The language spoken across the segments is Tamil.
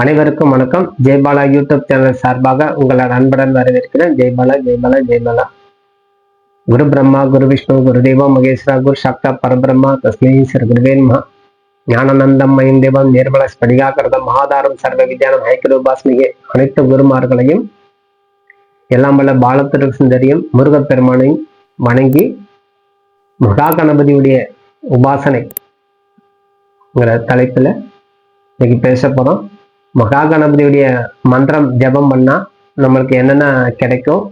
அனைவருக்கும் வணக்கம். ஜெய்பாலா யூடியூப் சேனல் சார்பாக உங்களை அன்புடன் வரவேற்கிறேன். ஜெய்பாலா ஜெய்பாலா ஜெய்பாலா குரு பிரம்மா குரு விஷ்ணு குரு தெய்வம் மகேஸ்வரா குரு சக்தா பரபிரம்மா தஸ்மை சர் குருவேன்மா நமः ஞானநந்தம் மயம் தேவம் நிர்மல ஸ்படிகாகிருதம் ஆதாரம் சர்வ வித்யானம் ஐக்கியரூபாஸ்மிகே அனைத்து குருமார்களையும் எல்லாம் வல்ல பாலத்திரு சுந்தரியும் முருகப்பெருமானையும் வணங்கி மகா கணபதியுடைய உபாசனை தலைப்புல இன்னைக்கு பேச போறோம். மகா கணபதியுடைய மந்திரம் ஜபம் பண்ணா நம்மளுக்கு என்னென்ன கிடைக்கும்?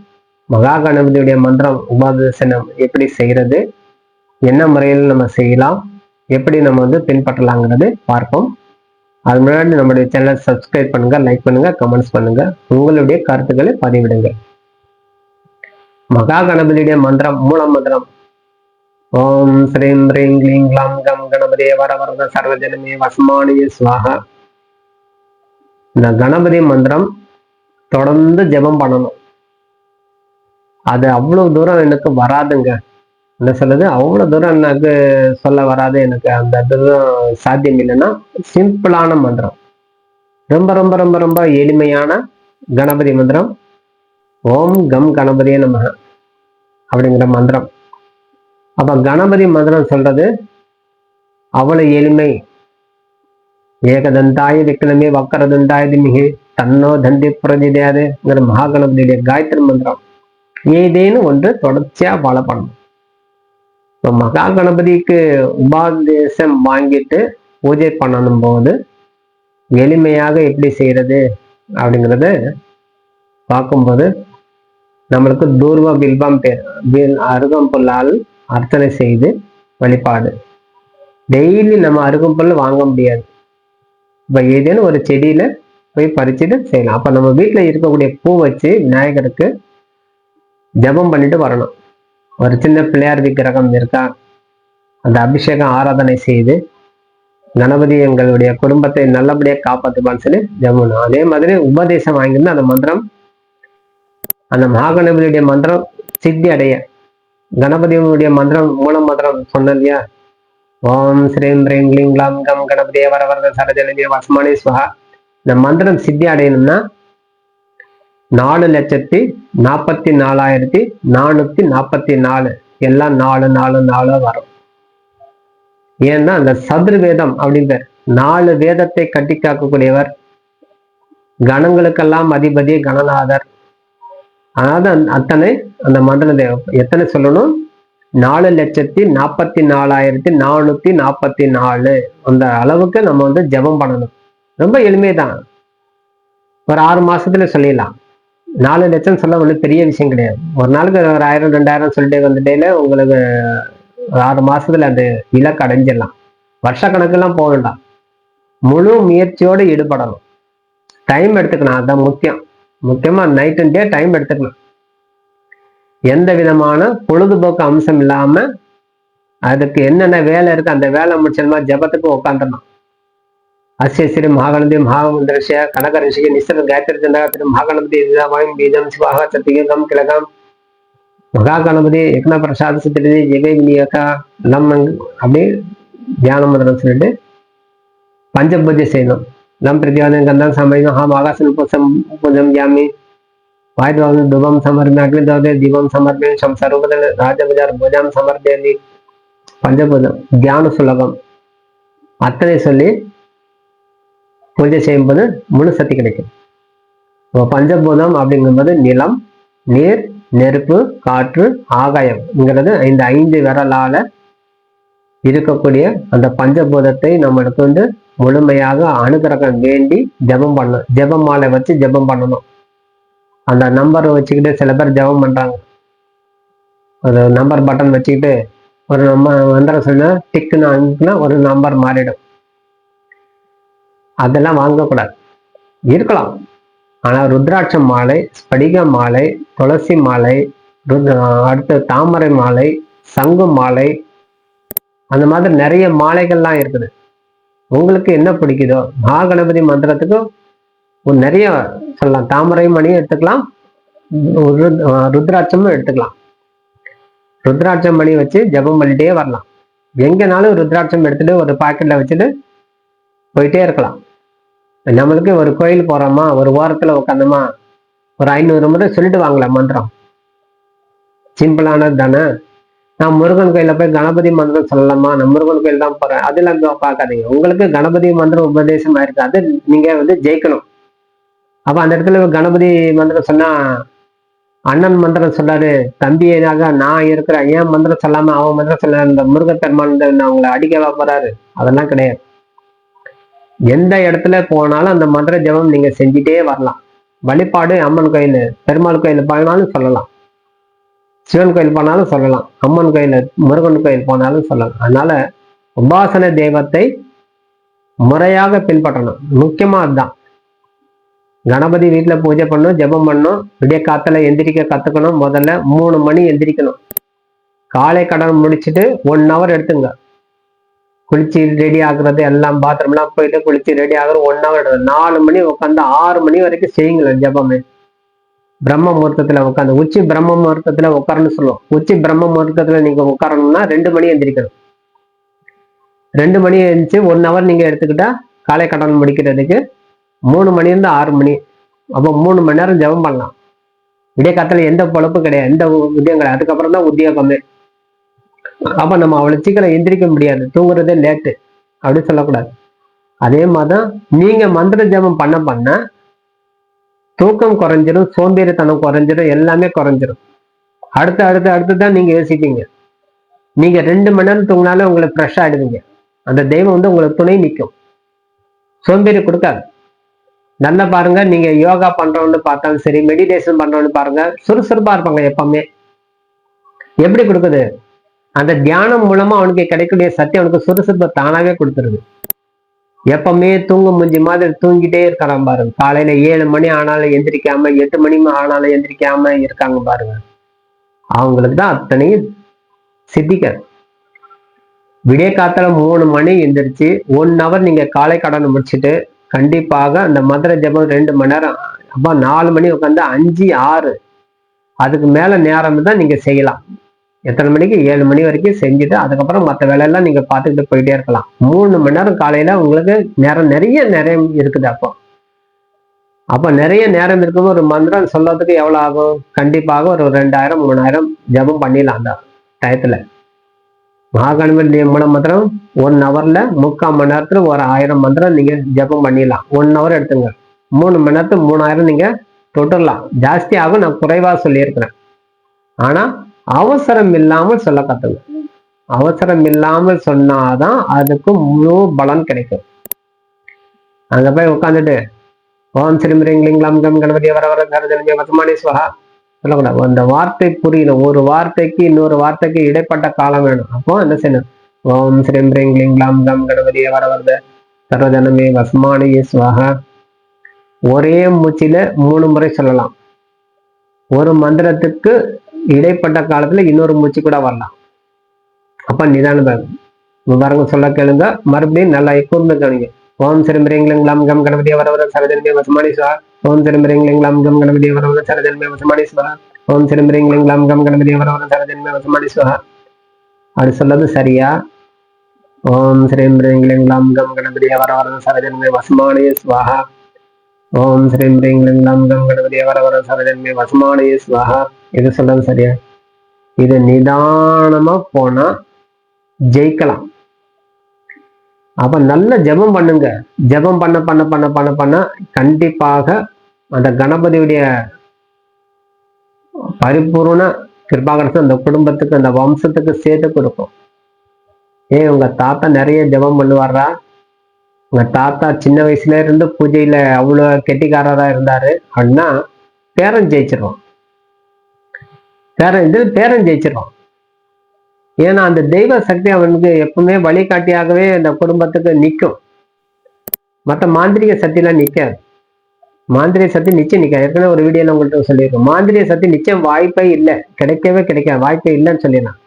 மகா கணபதியுடைய மந்திரம் உபாதசனம் எப்படி செய்யறது? என்ன முறையில் நம்ம செய்யலாம்? எப்படி நம்ம வந்து பின்பற்றலாங்கிறது பார்ப்போம். அது முன்னாடி நம்மளுடைய சேனலை சப்ஸ்கிரைப் பண்ணுங்க லைக் பண்ணுங்க கமெண்ட்ஸ் பண்ணுங்க. உங்களுடைய கருத்துக்களை பதிவிடுங்க. மகா கணபதியுடைய மந்திரம் மூல மந்திரம். ஓம் ஸ்ரீம் ஹ்ரீம் க்ளீம் க்லாம் கம் கணபதே வர வரத சர்வஜனமே வசமானிய சுவாகா இந்த கணபதி மந்திரம் தொடர்ந்து ஜெபம் பண்ணணும். அது அவ்வளவு தூரம் எனக்கு வராதுங்க. என்ன சொல்லுது அவ்வளவு தூரம் எனக்கு சொல்ல வராது எனக்கு. அந்த தூரம் சாத்தியம் இல்லைன்னா சிம்பிளான மந்திரம். ரொம்ப ரொம்ப ரொம்ப ரொம்ப எளிமையான கணபதி மந்திரம். ஓம் கம் கணபதியே நம அப்படிங்கிற மந்திரம். அப்ப கணபதி மந்திரம் சொல்றது அவ்வளவு எளிமை. ஏகதந்தாய விக்னமே வக்கரதந்தாய திமிகி. தன்னோ தந்தி புரஜிதையாதுங்கிற மகாகணபதியுடைய காயத்ரி மந்திரம். ஏதேனும் ஒன்று தொடர்ச்சியா ஃபாலோ பண்ணணும். இப்போ மகா கணபதிக்கு உபாதேசம் வாங்கிட்டு பூஜை பண்ணணும் போது எளிமையாக எப்படி செய்யறது அப்படிங்கிறத பார்க்கும்போது நம்மளுக்கு தூர்வ பில்பம் பேர் அருகம்புல்லால் அர்ச்சனை செய்து வழிபாடு. டெய்லி நம்ம அருகம்புல் வாங்க முடியாது. இப்போ ஏதேனும் ஒரு செடியில போய் பறிச்சுட்டு செய்யலாம். அப்ப நம்ம வீட்டுல இருக்கக்கூடிய பூ வச்சு விநாயகருக்கு ஜெபம் பண்ணிட்டு வரணும். ஒரு சின்ன பிள்ளையார் விக்கிரகம் இருக்கா? அந்த அபிஷேகம் ஆராதனை செய்து கணபதி எங்களுடைய குடும்பத்தை நல்லபடியா காப்பாத்துப்பான்னு சொல்லி ஜெபம் அதே மாதிரி உபதேசம் வாங்கியிருந்தா அந்த மந்திரம் அந்த மகாகணபதியுடைய மந்திரம் சித்தி அடைய. கணபதியுடைய மந்திரம் மூல மந்திரம் சொன்னேன் இல்லையா? ஓம் ஸ்ரீம் ஹ்ரீம் க்ளீம் க்லாம் கம் கணபதியே வரவரத சரஜனமே வசமானே சுகா இந்த மந்திரம் சித்தி அடையணும்னா நாலு லட்சத்தி நாற்பத்தி நாலாயிரத்தி நானூத்தி நாற்பத்தி நாலு. எல்லாம் நாலு நாலு நாலு வரும். ஏன்னா அந்த சதுர்வேதம் அப்படிங்கிற நாலு வேதத்தை கட்டி காக்கக்கூடியவர் கணங்களுக்கெல்லாம் அதிபதி கணநாதர். அதாவது அத்தனை அந்த மந்திரத்தை எத்தனை சொல்லணும்? நாலு லட்சத்தி நாற்பத்தி நாலாயிரத்தி நானூத்தி நாற்பத்தி நாலு. அந்த அளவுக்கு நம்ம வந்து ஜெபம் பண்ணணும். ரொம்ப எளிமைதான். ஒரு ஆறு மாசத்துல சொல்லிடலாம். நாலு லட்சம் சொல்ல ஒன்றும் பெரிய விஷயம் கிடையாது. ஒரு நாளுக்கு ஒரு ஆயிரம் ரெண்டாயிரம் சொல்லிட்டு வந்துட்டேல உங்களுக்கு ஆறு மாசத்துல அந்த இலக்கு அடைஞ்சிடலாம். வருஷ கணக்கெல்லாம் போக வேண்டாம். முழு முயற்சியோடு ஈடுபடணும். டைம் எடுத்துக்கணும் அதான் முக்கியம். முக்கியமா நைட் அண்ட் டே டைம் எடுத்துக்கணும். எந்த விதமான பொழுதுபோக்கு அம்சம் இல்லாம அதுக்கு என்னென்ன வேலை இருக்கு அந்த வேலை முடிச்சதுமா ஜபத்துக்கு உட்காந்துடணும் அஸ்ய ஸ்ரீ மகாமுந்திரஷ கனக ரிஷிகி நிசர காயத்ரி சந்தகத்திரி மகாகணபதி இதுதான் பீஜம் சிவாக சத்தியம் கிழகம் மகாகணபதி யக்ன பிரசாத சித்திரதி ஜெகை விநியோகா எல்லாம் அப்படி தியானம் மந்திரம் சொல்லிட்டு பஞ்சபூஜை செய்யணும். நம் பிரதிவாதம் கந்தம் சமயம் ஹாம் ஆகாசன் பூசம் பூஜம் ஜாமி வாயுவாங்க துபம் சமர்ப்பி அக்னிதோதே தீபம் சமர்ப்பி சம் சர்வதன ராஜபஜார் பூஜாம் சமர்ப்பயந்தி பஞ்சபூதம் தியான சுலகம் அத்தனை சொல்லி பூஜை செய்யும்போது முழு சக்தி கிடைக்கும் இப்போ பஞ்சபூதம் அப்படிங்கும்போது நிலம் நீர் நெருப்பு காற்று ஆகாயம்ங்கிறது இந்த ஐந்து விரலால இருக்கக்கூடிய அந்த பஞ்சபூதத்தை நம்மளுக்கு வந்து முழுமையாக அனுகிரகம் வேண்டி ஜெபம் பண்ணணும். ஜெப மாலை வச்சு ஜெபம் பண்ணணும். அந்த நம்பர் வச்சுக்கிட்டு சில பேர் ஜெபம் பண்றாங்க. ஒரு நம்பர் பட்டன் வச்சுக்கிட்டு ஒரு நம்ம மந்திரம் சொன்னால் டிக்குன்னு அனுப்புனா ஒரு நம்பர் மாறிடும். அதெல்லாம் வாங்கக்கூடாது. இருக்கலாம். ஆனா ருத்ராட்ச மாலை ஸ்படிக மாலை துளசி மாலை ருத்- அடுத்து தாமரை மாலை சங்கு மாலை அந்த மாதிரி நிறைய மாலைகள்லாம் இருக்குது. உங்களுக்கு என்ன பிடிக்குதோ மகாகணபதி மந்திரத்துக்கு ஒரு நிறைய சொல்லலாம். தாமரை மணியும் எடுத்துக்கலாம். ருத்ராட்சமும் எடுத்துக்கலாம். ருத்ராட்சம் மணி வச்சு ஜெபம் பண்ணிட்டே வரலாம். எங்கனாலும் ருத்ராட்சம் எடுத்துட்டு ஒரு பாக்கெட்ல வச்சுட்டு போயிட்டே இருக்கலாம். நம்மளுக்கு ஒரு கோயில் போறோமா ஒரு ஓரத்துல உட்காந்தோமா ஒரு ஐநூறு முறை சொல்லிட்டு வாங்கலாம் மந்திரம். சிம்பிளானது தானே? நான் முருகன் கோயில போய் கணபதி மந்திரம் சொல்லலாமா? நான் முருகன் கோயில் தான் போறேன். அதெல்லாம் பார்க்காதீங்க. உங்களுக்கு கணபதி மந்திரம் உபதேசமா இருக்கு அது நீங்க வந்து ஜெயிக்கணும். அப்போ அந்த இடத்துல கணபதி மந்திரம் சொன்னா அண்ணன் மந்திரம் சொல்லாரு தம்பியாக நான் இருக்கிறேன் ஏன் மந்திரம் சொல்லாம அவன் மந்திரம் சொல்ல இந்த முருகப்பெருமான் அவங்களை அடிக்கவா போறாரு? அதெல்லாம் கிடையாது. எந்த இடத்துல போனாலும் அந்த மந்திர ஜபம் நீங்க செஞ்சுட்டே வரலாம். வழிபாடு அம்மன் கோயில் பெருமாள் கோயில் போனாலும் சொல்லலாம். சிவன் கோயில் போனாலும் சொல்லலாம். அம்மன் கோயில் முருகன் கோயில் போனாலும் சொல்லலாம். அதனால உபாசன தெய்வத்தை முறையாக பின்பற்றணும். முக்கியமா அதுதான். கணபதி வீட்டில் பூஜை பண்ணும் ஜெபம் பண்ணும் விடிய காத்துல எந்திரிக்க கற்றுக்கணும் முதல்ல மூணு மணி எந்திரிக்கணும். காலை கடன் முடிச்சுட்டு ஒன் ஹவர் எடுத்துங்க. குளிச்சு ரெடி ஆகுறது எல்லாம் பாத்ரூம்லாம் போயிட்டு குளிச்சு ரெடி ஆகுறது ஒன் ஹவர் எடுத்து நாலு மணி உட்காந்து ஆறு மணி வரைக்கும் செய்யுங்களேன் ஜபமே. பிரம்ம முகூர்த்தத்தில் உட்காந்து உச்சி பிரம்ம முகூர்த்தத்தில் உட்காரன்னு சொல்லுவோம். உச்சி பிரம்ம முகூர்த்தத்தில் நீங்கள் உட்காரணும்னா ரெண்டு மணி எந்திரிக்கணும். ரெண்டு மணி எழுந்துச்சு ஒன் ஹவர் நீங்கள் எடுத்துக்கிட்டா காலை கடன் முடிக்கிறதுக்கு மூணு மணிலேருந்து ஆறு மணி. அப்போ மூணு மணி நேரம் ஜெபம் பண்ணலாம். விடிய எந்த பொழப்பும் கிடையாது. எந்த உத்தியம் கிடையாது. அதுக்கப்புறம் தான் உத்தியோகமே அப்ப நம்ம அவ்வளவு சீக்கிரம் எந்திரிக்க முடியாது. தூங்குறதே லேட்டு அப்படின்னு சொல்லக்கூடாது. அதே மாதிரி நீங்க மந்திர ஜெபம் பண்ண பண்ண தூக்கம் குறைஞ்சிரும் சோம்பேறித்தனம் குறைஞ்சிரும் எல்லாமே குறைஞ்சிரும். அடுத்து அடுத்து அடுத்து தான் நீங்க யோசிப்பீங்க. நீங்க ரெண்டு மணி நேரம் தூங்கினாலே உங்களுக்கு ஃப்ரெஷ் ஆயிடுவீங்க. அந்த தெய்வம் வந்து உங்களுக்கு துணை நிற்கும் சோம்பேறி கொடுக்காது. நல்லா பாருங்க. நீங்க யோகா பண்றவன்னு பார்த்தாலும் சரி மெடிடேஷன் பண்றவன்னு பாருங்க. சுறுசுறுப்பா இருப்பாங்க எப்பவுமே. எப்படி கொடுக்குது? அந்த தியானம் மூலமா அவனுக்கு கிடைக்கக்கூடிய சக்தி அவனுக்கு சுறுசுறுப்பை தானாவே கொடுத்துருது. எப்பவுமே தூங்க மூஞ்சி மாதிரி தூங்கிட்டே இருக்கிறான் பாருங்க. காலையில ஏழு மணி ஆனாலும் எந்திரிக்காம எட்டு மணி ஆனாலும் எந்திரிக்காம இருக்காங்க பாருங்க. அவங்களுக்கு தான் அத்தனையும் சித்திக்க. விடிய காத்தால மூணு மணி எந்திரிச்சு ஒன் ஹவர் நீங்க காலை கடனை முடிச்சுட்டு கண்டிப்பாக அந்த மதுரை ஜெபம் ரெண்டு மணி நேரம் அப்போ நாலு மணி உட்காந்து அஞ்சு ஆறு. அதுக்கு மேல நேரம் தான் நீங்க செய்யலாம். எத்தனை மணிக்கு? ஏழு மணி வரைக்கும் செஞ்சுட்டு அதுக்கப்புறம் மற்ற வேலையெல்லாம் நீங்க பார்த்துக்கிட்டு போயிட்டே இருக்கலாம். மூணு மணி நேரம் காலையில உங்களுக்கு நேரம் நிறைய நேரம் இருக்குது அப்போ. அப்போ நிறைய நேரம் இருக்கும் ஒரு மந்திரம் சொல்றதுக்கு எவ்வளவு ஆகும்? கண்டிப்பாக ஒரு ரெண்டாயிரம் மூணாயிரம் ஜெபம் பண்ணிடலாம் அந்த டயத்தில் மகாகணவர் நியமனம் மந்திரம் ஒன் ஹவர்ல முக்கால் மணி நேரத்துல ஒரு ஆயிரம் மந்திரம் நீங்க ஜெபம் பண்ணிடலாம். ஒன் ஹவர் எடுத்துங்க. மூணு மணி நேரத்துக்கு மூணாயிரம் நீங்க தொட்டுடலாம். ஜாஸ்தி ஆகும் நான் குறைவா சொல்லியிருக்கிறேன். ஆனா அவசரம் இல்லாமல் சொல்ல கத்துங்க. அவசரம் இல்லாமல் சொன்னாதான் அதுக்கு முழு பலன் கிடைக்கும். அங்க போய் உட்காந்துட்டு ஓம் ஸ்ரீம் கம் கணபதி வர வர கரஜனமே வசமானேஸ்வரா சொல்லக்கூடாது. அந்த வார்த்தை புரியணும் ஒரு வார்த்தைக்கு இன்னொரு வார்த்தைக்கு இடைப்பட்ட காலம் வேணும். அப்போ என்ன செய்யணும்? ஓம் ஸ்ரீம் ரீம் லிங் லாம் கம் கணபதி வர வரத சர்வஜனமே வசமானி ஸ்வஹா. ஒரே மூச்சில மூணு முறை சொல்லலாம். ஒரு மந்திரத்துக்கு இடைப்பட்ட காலத்துல இன்னொரு மூச்சு கூட வரலாம். அப்ப நிதானம் வேணும் பாருங்க சொல்ல கேளுங்க. மறுபடியும் நல்லா கூர்ந்து கவனிங்க. ஓம் சிரம் கம் கணபதி வரவர சரஜன்மே வசமானி சுவா. ஓம் சிரம் லம் கம் கணபதி வரவர சரஜன்மே வசமானி சுவா. ஓம் சிரம் கம் கணபதி வரவர சரஜன்மே வசமானி சுவா. அது சொல்லது சரியா? ஓம் ஸ்ரீம் லம் கம் கணபதி வரவர சரஜன்மே வசமானி சுவாஹா ஓம் ஸ்ரீம் லம் கம் கணபதி வரவர சரஜன்மே வசமானி சுவாஹா இது சொல்றது சரியா? இது நிதானமா போனா ஜெயிக்கலாம். அப்ப நல்ல ஜெபம் பண்ணுங்க. ஜெபம் பண்ண பண்ண பண்ண பண்ண பண்ண கண்டிப்பாக அந்த கணபதியுடைய பரிபூர்ண கிருபாகரசன் அந்த குடும்பத்துக்கு அந்த வம்சத்துக்கு சேர்த்து கொடுக்கும். ஏன் உங்க தாத்தா நிறைய ஜெபம் பண்ணுவாரா? உங்க தாத்தா சின்ன வயசுல இருந்து பூஜையில அவ்வளவு கெட்டிக்காரரா இருந்தாரு. அப்படின்னா பேரன் ஜெயிச்சிருவான். பேரன் இது பேரன் ஜெயிச்சிருவான். ஏன்னா அந்த தெய்வ சக்தி அவனுக்கு எப்பவுமே வழிகாட்டியாகவே அந்த குடும்பத்துக்கு நிற்கும் மற்ற மாந்திரிக சக்திலாம் நிற்காது மாந்திரிக சக்தி நிச்சயம் நிற்காது ஏற்கனவே ஒரு வீடியோல உங்கள்கிட்ட சொல்லியிருக்கோம். மாந்திரிய சக்தி நிச்சயம் வாய்ப்பே இல்லை. கிடைக்கவே கிடைக்காது. வாய்ப்பே இல்லைன்னு சொல்லிடலாம்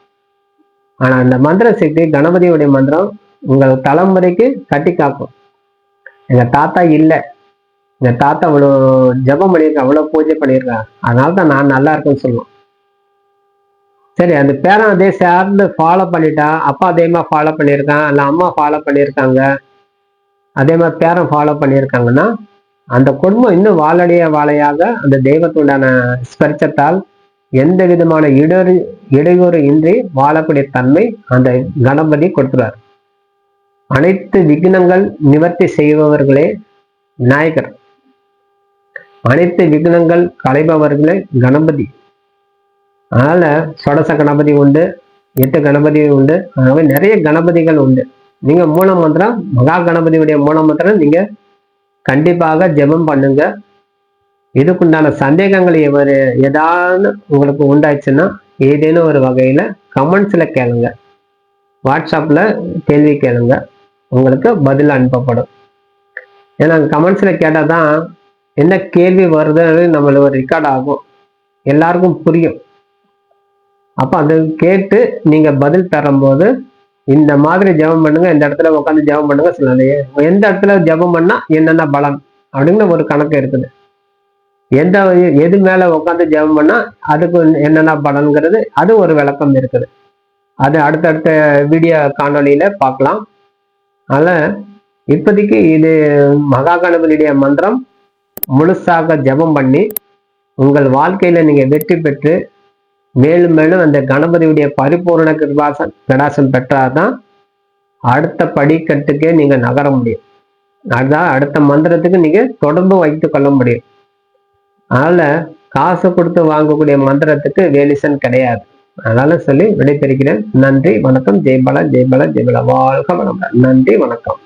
ஆனா அந்த மந்திர சக்தி கணபதியுடைய மந்திரம் உங்கள் தலைமுறைக்கு கட்டி காக்கும். எங்க தாத்தா இல்லை. எங்க தாத்தா அவ்வளோ ஜபம் பண்ணியிருக்கேன் அவ்வளோ பூஜை பண்ணியிருக்கேன் அதனால தான் நான் நல்லா இருக்கேன்னு சொல்லுவோம். சரி அந்த பேரன் அதே சேர்ந்து ஃபாலோ பண்ணிட்டான் அப்பா அதே மாதிரி ஃபாலோ பண்ணியிருக்கான் இல்லை அம்மா ஃபாலோ பண்ணியிருக்காங்க அதே மாதிரி பேரன் ஃபாலோ பண்ணியிருக்காங்கன்னா அந்த குடும்பம் இன்னும் வாழடைய வாழையாக அந்த தெய்வத்துண்டான ஸ்பரிச்சத்தால் எந்த விதமான இடரு இடையூறு இன்றி வாழக்கூடிய தன்மை அந்த கணபதி கொடுத்துறார் அனைத்து விக்னங்கள் நிவர்த்தி செய்பவர்களே விநாயகர் அனைத்து விக்னங்கள் களைபவர்களே கணபதி. அதனால சொடச கணபதி உண்டு எட்டு கணபதி உண்டு அதனால நிறைய கணபதிகள் உண்டு. நீங்க மூல மந்திரம் மகா கணபதியுடைய மூல மந்திரம் நீங்க கண்டிப்பாக ஜெபம் பண்ணுங்க. இதுக்குண்டான சந்தேகங்கள் எவர் ஏதாவது உங்களுக்கு உண்டாச்சுன்னா ஏதேனும் ஒரு வகையில் கமெண்ட்ஸில் கேளுங்க. வாட்ஸ்அப்பில் கேள்வி கேளுங்க. உங்களுக்கு பதில் அனுப்பப்படும். ஏன்னா கமெண்ட்ஸில் கேட்டால் தான் என்ன கேள்வி வருதுன்னு நம்மளுக்கு ஒரு ரெக்கார்ட் ஆகும். எல்லாருக்கும் புரியும். அப்போ அது கேட்டு நீங்கள் பதில் தரும்போது இந்த மாதிரி ஜெபம் பண்ணுங்க இந்த இடத்துல உட்காந்து ஜெபம் பண்ணுங்க சொல்லாது எந்த இடத்துல ஜெபம் பண்ணா என்னென்ன பலம் அப்படிங்கிற ஒரு கணக்கு இருக்குது. எந்த எது மேல உட்காந்து ஜெபம் பண்ணா அதுக்கு என்னென்ன பலன்கிறது அது ஒரு விளக்கம் இருக்குது. அது அடுத்தடுத்த வீடியோ காணொலியில பார்க்கலாம். அதனால இப்போதைக்கு இது மகா கணபதியுடைய மந்திரம் முழுசாக ஜெபம் பண்ணி உங்கள் வாழ்க்கையில நீங்க வெற்றி பெற்று மேலும் மேலும் அந்த கணபதியுடைய பரிபூர்ண கிருபாசன் கடாசம் பெற்றாதான் அடுத்த படிக்கட்டுக்கே நீங்க நகர முடியும். அதுதான் அடுத்த மந்திரத்துக்கு நீங்க தொடர்பு வைத்து கொள்ள முடியும். அதனால காசு கொடுத்து வாங்கக்கூடிய மந்திரத்துக்கு வேலிசன் கிடையாது. அதனால சொல்லி விடைபெறுகிறேன். நன்றி வணக்கம் ஜெய்பலா ஜெய்பலா ஜெய்பலா வாழ்க வளமுடன். நன்றி வணக்கம்.